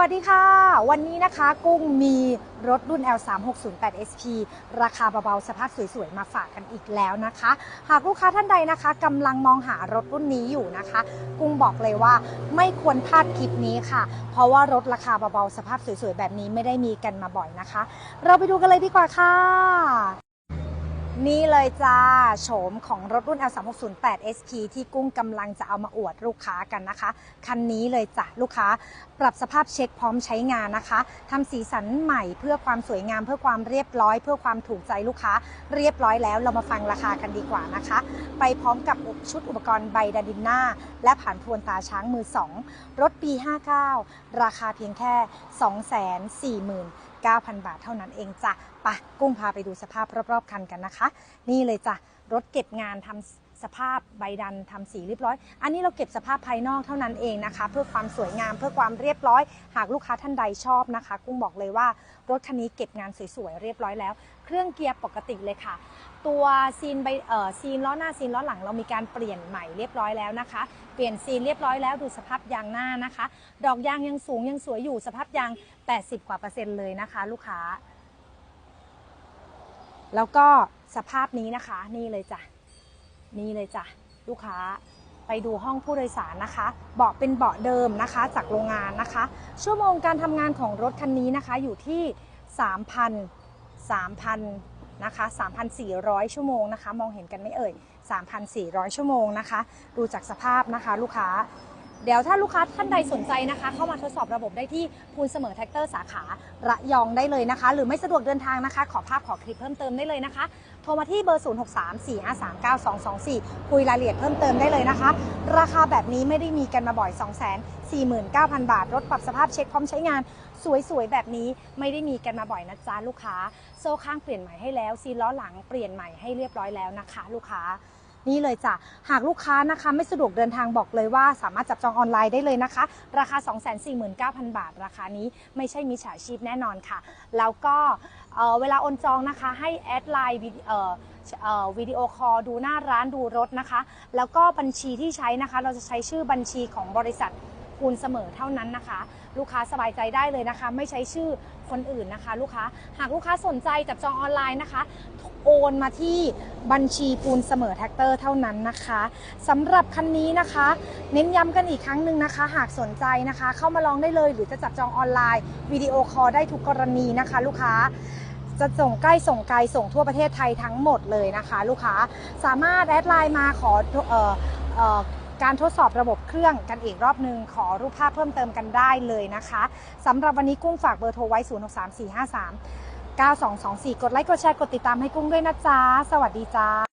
วัสดีค่ะ วันนี้นะคะกุ้งมีรถรุ่น L3608 SP ราคาเบาๆ สภาพสวยๆ มาฝากกันอีกแล้วนะคะ หากลูกค้าท่านใดนะคะกำลังมองหารถรุ่นนี้อยู่นะคะ กุ้งบอกเลยว่าไม่ควรพลาดคลิปนี้ค่ะ เพราะว่ารถราคาเบาๆ สภาพสวยๆ แบบนี้ไม่ได้มีกันมาบ่อยนะคะ เราไปดูกันเลยดีกว่าค่ะ นี่เลยจ้าโฉมของรถรุ่น L3608 SP ที่กุ้งกำลังจะเอามาอวดลูกค้ากันนะคะ คันนี้เลยจ้ะลูกค้า ปรับสภาพเช็คพร้อมใช้งานนะคะทำสีสันใหม่เพื่อความสวยงามเพื่อความเรียบร้อย เพื่อความถูกใจลูกค้า เรียบร้อยแล้วเรามาฟังราคากันดีกว่านะคะ ไปพร้อมกับชุดอุปกรณ์ใบดาดินหน้า และผ่านทวนตาช้างมือ 2 รถปี 59 ราคาเพียงแค่ 9,000 บาทเท่านั้นเองจ้ะปะกุ้งพาไปดูสภาพรอบๆคันกันนะคะ นี่เลยจ้ะรถเก็บงานทำ สภาพใบดันทำสีเรียบร้อย อันนี้เราเก็บสภาพภายนอกเท่านั้นเองนะคะ เพื่อความสวยงามเพื่อความเรียบร้อย หากลูกค้าท่านใดชอบนะคะ กุ้งบอกเลยว่ารถคันนี้เก็บงานสวยๆเรียบร้อยแล้ว เครื่องเกียร์ปกติเลยค่ะ ตัวซีนใบเอ่อซีนล้อหน้าซีนล้อหลังเรามีการเปลี่ยนใหม่เรียบร้อยแล้วนะคะ เปลี่ยนซีนเรียบร้อยแล้วดูสภาพยางหน้านะคะ ดอกยางยังสูงยังสวยอยู่สภาพยาง 80 กว่าเปอร์เซ็นต์เลยนะคะ ลูกค้า แล้วก็สภาพนี้นะคะ นี่เลยจ้ะ นี่เลยจ้ะลูกค้าไปดูห้องผู้โดยสารนะคะ เบาะเป็นเบาะเดิมนะคะ จากโรงงานนะคะ ชั่วโมงการทำงานของรถคันนี้นะคะอยู่ที่ 3,000 3,000นะคะ3,400 ชั่วโมงนะคะ มองเห็นกันไม่เอ่ย 3,400 ชั่วโมงนะคะ ดูจากสภาพนะคะ ลูกค้า เดี๋ยวถ้าลูกค้าท่านใดสนใจนะคะ เข้ามาทดสอบระบบได้ที่พูนเสมอแท็กเตอร์สาขาระยองได้เลยนะคะ หรือไม่สะดวกเดินทางนะคะ ขอภาพขอคลิปเพิ่มเติมได้เลยนะคะ โทรมาที่เบอร์ 0634539224 คุยรายละเอียดเพิ่มเติมได้เลยนะคะ ราคาแบบนี้ไม่ได้มีกันมาบ่อย 249,000 บาท รถปรับสภาพเช็คพร้อมใช้งานสวยๆ แบบนี้ไม่ได้มีกันมาบ่อยนะจ๊ะลูกค้า โซ่ข้างเปลี่ยนใหม่ให้แล้วซีล้อหลังเปลี่ยนใหม่ให้เรียบร้อยแล้วนะคะ ลูกค้า นี่เลยจ้ะ หากลูกค้านะคะไม่สะดวกเดินทางบอกเลยว่า สามารถจับจองออนไลน์ได้เลยนะคะ ราคา 249,000 บาท ราคานี้ไม่ใช่มีฉาชีพแน่นอนค่ะ แล้วก็เเวลาโอนจองนะคะให้แอดไลน์วิดีโอคอลดูหน้าร้านดูรถนะคะ แล้วก็บัญชีที่ใช้นะคะ เราจะใช้ชื่อบัญชีของบริษัท คูณเสมอเท่านั้นนะคะ ลูกค้าสบายใจได้เลยนะคะ ไม่ใช้ชื่อคนอื่นนะคะ ลูกค้าหากลูกค้าสนใจจับจองออนไลน์นะคะ โอนมาที่บัญชีปูนเสมอแท็กเตอร์เท่านั้นนะคะสำหรับคันนี้นะคะ เน้นย้ำกันอีกครั้งหนึ่งนะคะ หากสนใจนะคะ เข้ามาลองได้เลย หรือจะจับจองออนไลน์วิดีโอคอลได้ทุกกรณีนะคะ ลูกค้าจะส่งใกล้ส่งไกลส่งทั่วประเทศไทยทั้งหมดเลยนะคะ ลูกค้าสามารถแอดไลน์มาขออออ การทดสอบระบบเครื่องกันอีกรอบหนึ่งขอรูปภาพเพิ่มเติมกันได้เลยนะคะสำหรับวันนี้กุ้งฝากเบอร์โทรไว้ 0 6 3 4 5 3 9224 กดไลค์กดแชร์กดติดตามให้กุ้งด้วยนะจ๊ะ สวัสดีจ้า